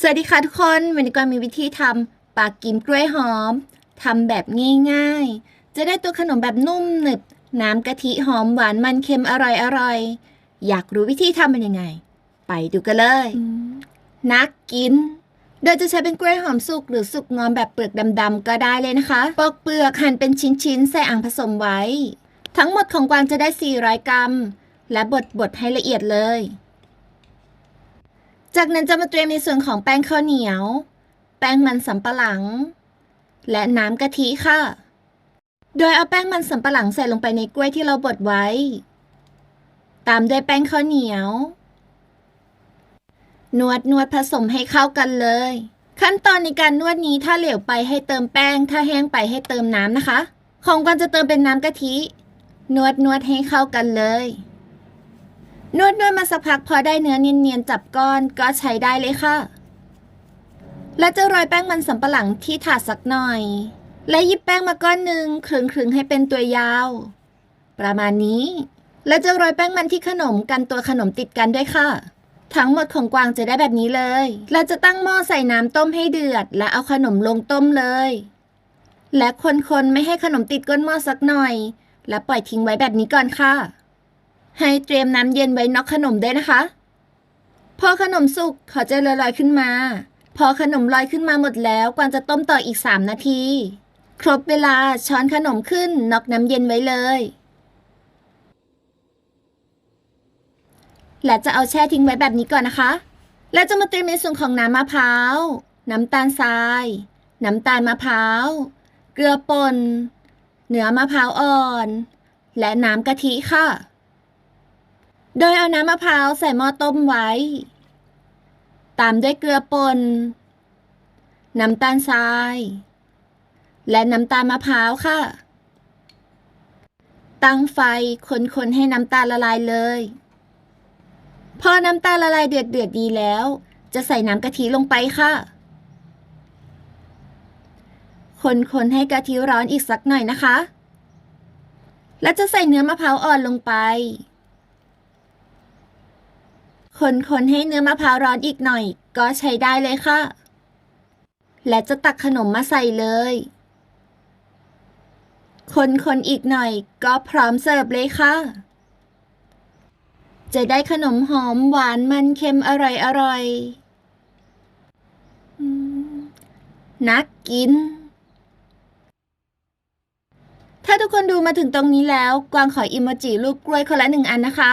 สวัสดีค่ะทุกคนวันนี้กวางมีวิธีทำปากกิมกล้วยหอมทำแบบง่ายๆ จะได้ตัวขนมแบบนุ่มหนึบ น้ำกะทิหอมหวานมันเค็มอร่อยๆอยากรู้วิธีทำเป็นยังไง ไปดูกันเลย นักกิน โดยจะใช้เป็นกล้วยหอมสุกหรือสุกงอมแบบเปลือกดำๆก็ได้เลยนะคะ ปอกเปลือกหั่นเป็นชิ้นๆ ใส่อ่างผสมไว้ ทั้งหมดของกวางจะได้ 400 กรัม และบดบดๆให้ละเอียดเลย จากนั้นจะมาเตรียมในส่วนของแป้งข้าวเหนียว แป้งมันสำปะหลัง และน้ำกะทิค่ะ โดยเอาแป้งมันสำปะหลังใส่ลงไปในกล้วยที่เราบดไว้ ตามด้วยแป้งข้าวเหนียว นวดนวดผสมให้เข้ากันเลย ขั้นตอนในการนวดนี้ถ้าเหลวไปให้เติมแป้ง ถ้าแห้งไปให้เติมน้ำนะคะ ของกันจะเติมเป็นน้ำกะทิ นวดนวดให้เข้ากันเลย นวดนวดมาสักพักพอได้เนื้อเนียนๆจับก้อนก็ใช้ได้เลยค่ะ และจะโรยแป้งมันสำปะหลังที่ถาดสักหน่อย และหยิบแป้งมาก้อนหนึ่งคลึงๆให้เป็นตัวยาว ประมาณนี้ และจะโรยแป้งมันที่ขนมกันตัวขนมติดกันด้วยค่ะ ทั้งหมดของกวางจะได้แบบนี้เลย เราจะตั้งหม้อใส่น้ำต้มให้เดือด และเอาขนมลงต้มเลย และคนๆไม่ให้ขนมติดก้นหม้อสักหน่อย และปล่อยทิ้งไว้แบบนี้ก่อนค่ะ ให้เตรียมน้ำเย็นไว้นอกขนมด้วยนะคะ พอขนมสุกเขาจะลอยๆขึ้นมา พอขนมลอยขึ้นมาหมดแล้วกวางจะต้มต่ออีก 3 นาที ครบเวลาช้อนขนมขึ้นนอกน้ำเย็นไว้เลย และจะเอาแช่ทิ้งไว้แบบนี้ก่อนนะคะ แล้วจะมาเตรียมในส่วนของน้ำมะพร้าว น้ำตาลทราย น้ำตาลมะพร้าว เกลือป่นเนื้อมะพร้าวอ่อน และน้ำกะทิค่ะ โดยเอาน้ำมะพร้าวใส่หม้อต้มไว้ ตามด้วยเกลือป่น น้ำตาลทราย และน้ำตาลมะพร้าวค่ะ ตั้งไฟคนๆให้น้ำตาลละลายเลย พอน้ำตาลละลายเดือดเดือดดีแล้ว จะใส่น้ำกะทิลงไปค่ะ คนๆให้กะทิร้อนอีกสักหน่อยนะคะ และจะใส่เนื้อมะพร้าวอ่อนลงไป คนๆให้เนื้อมะพร้าวร้อนอีกหน่อย ก็ใช้ได้เลยค่ะ และจะตักขนมมาใส่เลย คนๆอีกหน่อย ก็พร้อมเสิร์ฟเลยค่ะ จะได้ขนมหอมหวานมันเค็มอร่อยอร่อยนักกิน ถ้าทุกคนดูมาถึงตรงนี้แล้ว กวางขออิโมจิรูปกล้วยคนละหนึ่งอันนะคะ